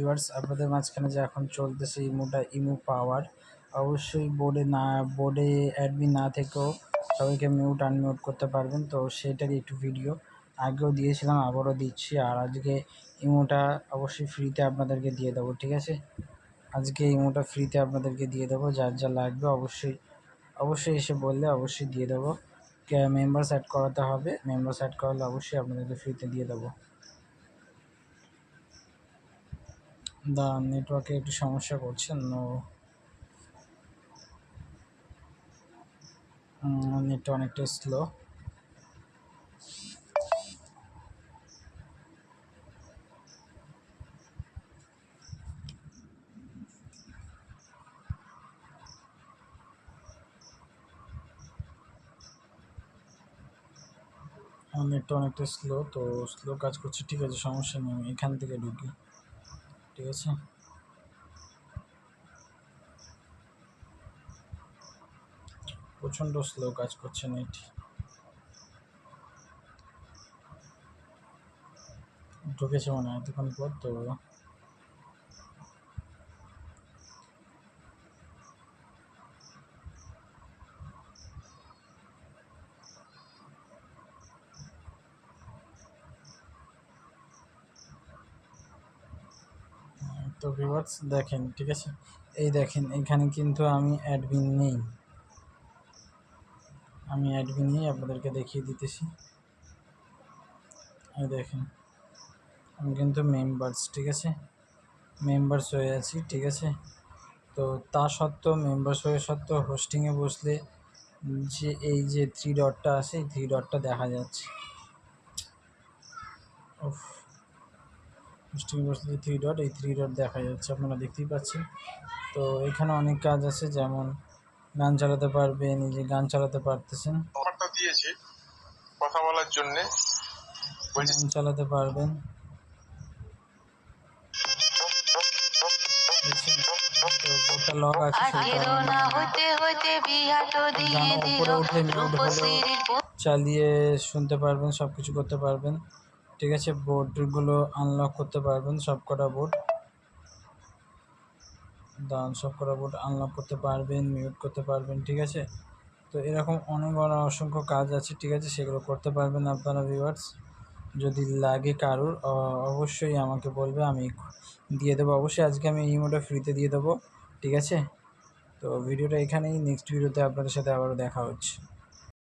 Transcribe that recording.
Viewers আপনাদের মাঝখানে যে এখন চলতেছে ইমোটা ইমো পাওয়ার অবশ্যই বোর্ডে না বোর্ডে অ্যাডমিন না থেকেও সবাইকে মিউট আনমিউট করতে পারবেন। তো সেটারই একটু ভিডিও আগেও দিয়েছিলাম, আবারও দিচ্ছি। আর আজকে ইমোটা অবশ্যই ফ্রিতে আপনাদেরকে দিয়ে দেবো, ঠিক আছে? আজকে ইমোটা ফ্রিতে আপনাদেরকে দিয়ে দেবো। যার যা লাগবে অবশ্যই অবশ্যই এসে বললে অবশ্যই দিয়ে দেবো। মেম্বার্স অ্যাড করাতে হবে। মেম্বার্স অ্যাড করালে অবশ্যই আপনাদেরকে ফ্রিতে দিয়ে দেবো। দা, নেটওয়ার্কে একটু সমস্যা করছে নো। নেটটা অনেকটা স্লো। নেটটা অনেকটা স্লো, তো স্লো কাজ করছে, ঠিক আছে, সমস্যা নেই এখান থেকে ঢুকি। ঠিক আছে? প্রচণ্ড স্লো কাজ করছে নেট ঢুকেছে মনে হয় এতক্ষণ পর তো। তো ভিউয়ার্স দেখেন, ঠিক আছে? এই দেখেন, এখানে কিন্তু আমি অ্যাডমিন নেই। আমি অ্যাডমিন নেই, আপনাদেরকে দেখিয়ে দিতেছি। এই দেখেন, আমি কিন্তু মেম্বার্স ঠিক আছে? মেম্বার্স হয়ে আছি, ঠিক আছে? তো তা সত্ত্বেও মেম্বার্স হয়ে সত্ত্বেও হোস্টিংয়ে বসলে যে এই যে থ্রি ডটটা আছে, এই থ্রি ডটটা দেখা যাচ্ছে। হোস্টিং বসলে থ্রি ডট এই থ্রি ডট দেখা যাচ্ছে আপনারা দেখতেই পাচ্ছেন। তো এখানে অনেক কাজ আছে যেমন গান চালাতে পারবেন নিজে গান চালাতে পারতেছেন। দিয়েছে কথা বলার জন্য। গান চালাতে পারবেন। আছে চালিয়ে শুনতে পারবেন সব কিছু করতে পারবেন। ঠিক আছে বোর্ডগুলো আনলক করতে পারবেন সব কটা বোর্ড দান সব কটা বোর্ড আনলক করতে পারবেন মিউট করতে পারবেন, ঠিক আছে? তো এরকম অনেক অসংখ্য কাজ আছে, ঠিক আছে? সেগুলো করতে পারবেন আপনারা ভিউয়ার্স যদি লাগে কারোর অবশ্যই আমাকে বলবে, আমি দিয়ে দেবো। অবশ্যই আজকে আমি ইমোটা ফ্রিতে দিয়ে দেবো, ঠিক আছে? তো ভিডিওটা এখানেই নেক্সট ভিডিওতে আপনাদের সাথে আবারও দেখা হচ্ছে।